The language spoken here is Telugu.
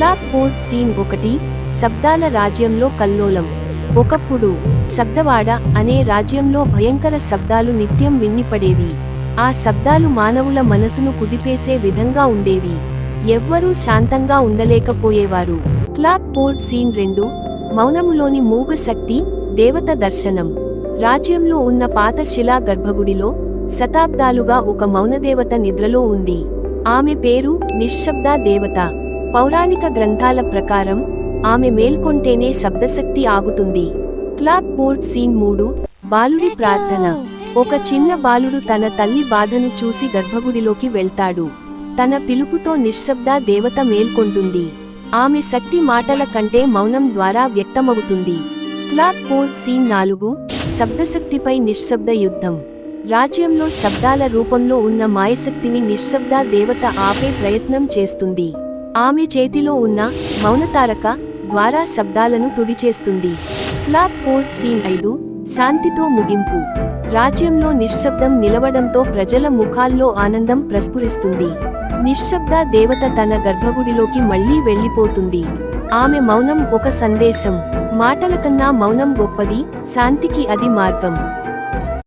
క్లాక్ పోర్ట్ సీన్ ఒకటి శబ్దాల రాజ్యంలో కల్లోలం. ఒకప్పుడు శబ్దవాడ అనే రాజ్యంలో భయంకర శబ్దాలు నిత్యం విన్నిపడేవి. ఆ శబ్దాలు మానవుల మనసును కుదిపేసే విధంగా ఉండేవి. ఎవ్వరూ శాంతంగా ఉండలేకపోయేవారు. క్లాక్ పోర్ట్ సీన్ రెండు మౌనములోని మూగ శక్తి దేవత దర్శనం. రాజ్యంలో ఉన్న పాత శిలా గర్భగుడిలో శతాబ్దాలుగా ఒక మౌనదేవత నిద్రలో ఉంది. ఆమె పేరు నిశ్శబ్ద దేవత. పౌరాణిక గ్రంథాల ప్రకారం ఆమె మేల్కొంటేనే శబ్దశక్తి ఆగుతుంది. క్లాక్ పోర్ట్ సీన్ మూడు బాలుడి ప్రార్థన. ఒక చిన్న బాలుడు తన తల్లి బాధను చూసి గర్భగుడిలోకి వెళ్తాడు. తన పిలుపుతో నిశ్శబ్ద దేవత మేల్కొంటుంది. ఆమె శక్తి మాటల కంటే మౌనం ద్వారా వ్యక్తమవుతుంది. క్లాక్ పోర్ట్ సీన్ నాలుగు శబ్దశక్తిపై నిశ్శబ్ద యుద్ధం. రాజ్యంలో శబ్దాల రూపంలో ఉన్న మాయశక్తిని నిశ్శబ్ద దేవత ఆపే ప్రయత్నం చేస్తుంది. ఆమె చేతిలో ఉన్న మౌనతారక ద్వారా శబ్దాలను తుడిచేస్తుంది. క్లాక్ పోర్ట్ సీన్ ఐదు శాంతితో ముగింపు. రాజ్యంలో నిశ్శబ్దం నిలవడంతో ప్రజల ముఖాల్లో ఆనందం ప్రస్ఫురిస్తుంది. నిశ్శబ్ద దేవత తన గర్భగుడిలోకి మళ్ళీ వెళ్ళిపోతుంది. ఆమె మౌనం ఒక సందేశం. మాటల కన్నా మౌనం గొప్పది శాంతికి అది మార్గం.